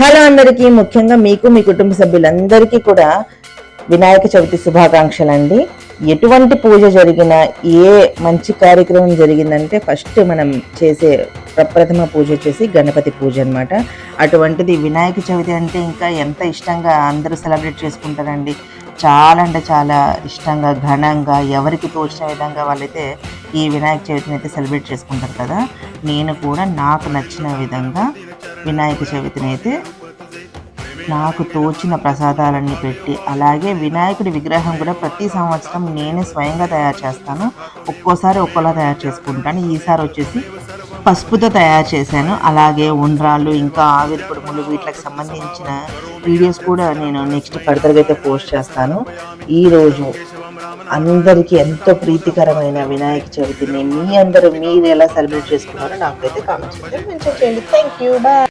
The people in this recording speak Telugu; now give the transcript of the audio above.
హలో అందరికీ. ముఖ్యంగా మీకు మీ కుటుంబ సభ్యులందరికీ కూడా వినాయక చవితి శుభాకాంక్షలు అండి ఎటువంటి పూజ జరిగినా ఏ మంచి కార్యక్రమం జరిగిందంటే ఫస్ట్ మనం చేసే ప్రప్రథమ పూజ వచ్చేసి గణపతి పూజ అన్నమాట. అటువంటిది వినాయక చవితి అంటే ఇంకా ఎంత ఇష్టంగా అందరూ సెలబ్రేట్ చేసుకుంటారండి. చాలా అంటే చాలా ఇష్టంగా ఘనంగా ఎవరికి తోచిన విధంగా వాళ్ళైతే ఈ వినాయక చవితిని అయితే సెలబ్రేట్ చేసుకుంటారు కదా. నేను కూడా నాకు నచ్చిన విధంగా వినాయక చవితిని అయితే నాకు తోచిన ప్రసాదాలన్నీ పెట్టి అలాగే వినాయకుడి విగ్రహం కూడా ప్రతి సంవత్సరం నేనే స్వయంగా తయారు చేస్తాను. ఒక్కోసారి ఒక్కోలా తయారు చేసుకుంటాను. ఈసారి వచ్చేసి పసుపుతో తయారు చేశాను. అలాగే ఉండ్రాళ్ళు ఇంకా ఆవిరి కుడుములు వీటికి సంబంధించిన వీడియోస్ కూడా నేను నెక్స్ట్ ఫర్దర్గా అయితే పోస్ట్ చేస్తాను. ఈరోజు అందరికీ ఎంతో ప్రీతికరమైన వినాయక చవితిని మీ అందరూ మీరు ఎలా సెలబ్రేట్ చేసుకున్నారో నాకైతే కామెంట్స్ మెన్షన్ చేయండి. Thank you bye